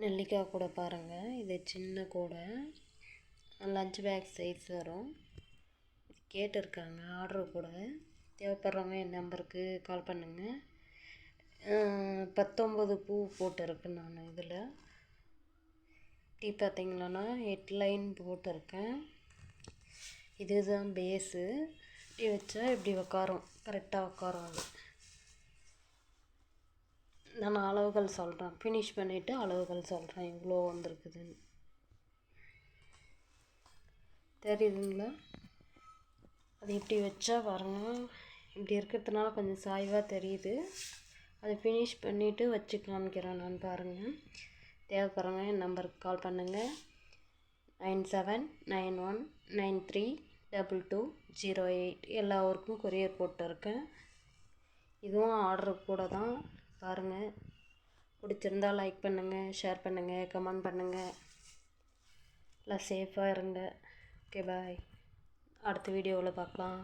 நெல்லிக்காய் கூட பாருங்கள் இது சின்ன கூடை. லஞ்ச் பேக் சைஸ் வரும். கேட்டிருக்காங்க. ஆர்டர் கூட. தேவைப்படுறவங்க என் நம்பருக்கு கால் பண்ணுங்கள் பத்தொம்பது பூ போட்டிருக்கேன் நான் இதில். டீ பார்த்தீங்களாண்ணா ஹெட்லைன் போட்டிருக்கேன். இதுதான் பேஸு இப்படி வச்சா இப்படி உக்காரும். கரெக்டாக உக்காரும் அது. நான் அளவுகள் சொல்கிறேன் ஃபினிஷ் பண்ணிவிட்டு அளவுகள் சொல்கிறேன் இவ்வளோ வந்திருக்குதுன்னு. தெரியுதுங்களா? அது இப்படி வச்சா பாருங்கள் இப்படி இருக்கிறதுனால கொஞ்சம் சாய்வாக தெரியுது. அதை ஃபினிஷ் பண்ணிவிட்டு வச்சு காமிக்கிறேன் நான் பாருங்கள் தேவைப்படுறவங்க என் நம்பருக்கு கால் பண்ணுங்கள் nine seven nine one nine three double two zero eight. எல்லா ஊருக்கும் கொரியர் போட்டிருக்கேன் இதுவும் ஆர்டர் கூட தான். பாருங்கள் பிடிச்சிருந்தா லைக் பண்ணுங்கள் ஷேர் பண்ணுங்கள் கமெண்ட் பண்ணுங்கள் எல்லாம் சேஃபாக இருங்க. ஓகே பாய் அடுத்த வீடியோவில் பார்க்கலாம்.